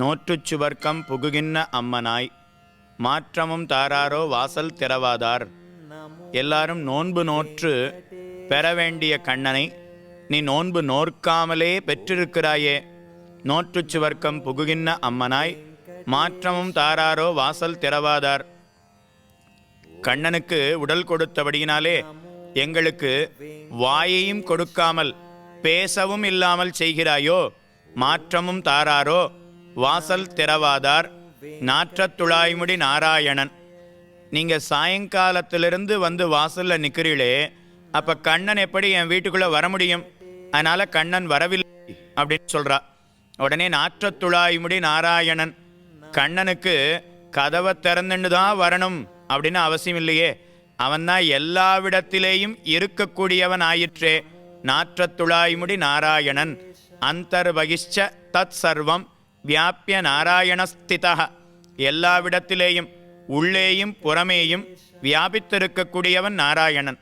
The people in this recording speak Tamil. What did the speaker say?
நோற்றுச் சுவர்க்கம் புகுகின்ற அம்மனாய். மாற்றமும் தாராரோ வாசல் திறவாதார். எல்லாரும் நோன்பு நோற்று பெற வேண்டிய கண்ணனை நீ நோன்பு நோற்காமலே பெற்றிருக்கிறாயே. நோற்றுச் சுவர்க்கம் புகுகின்ற அம்மனாய் மாற்றமும் தாராரோ வாசல் திறவாதார். கண்ணனுக்கு உடல் கொடுத்தபடியினாலே எங்களுக்கு வாயையும் கொடுக்காமல் பேசவும் இல்லாமல் செய்கிறாயோ? மாற்றமும் தாராரோ வாசல் திறவாதார் நாற்றத்துழாய்முடி நாராயணன். நீங்கள் சாயங்காலத்திலிருந்து வந்து வாசலில் நிற்கிறீளே அப்போ கண்ணன் எப்படி என் வீட்டுக்குள்ளே வர முடியும்? அதனால் கண்ணன் வரவில்லை அப்படின்னு சொல்கிறா உடனே நாற்றத்துழாய்முடி நாராயணன் கண்ணனுக்கு கதவை திறந்துன்னு தான் வரணும் அப்படின்னு அவசியம் இல்லையே. அவன்தான் எல்லாவிடத்திலேயும் இருக்கக்கூடியவன் ஆயிற்றே. நாற்றத்துழாய்முடி நாராயணன் அந்தர்வகிஷ்ச தத் சர்வம். வியாபிய நாராயணஸ்திதா எல்லாவிடத்திலேயும் உள்ளேயும் புறமேயும் வியாபித்திருக்கக்கூடியவன் நாராயணன்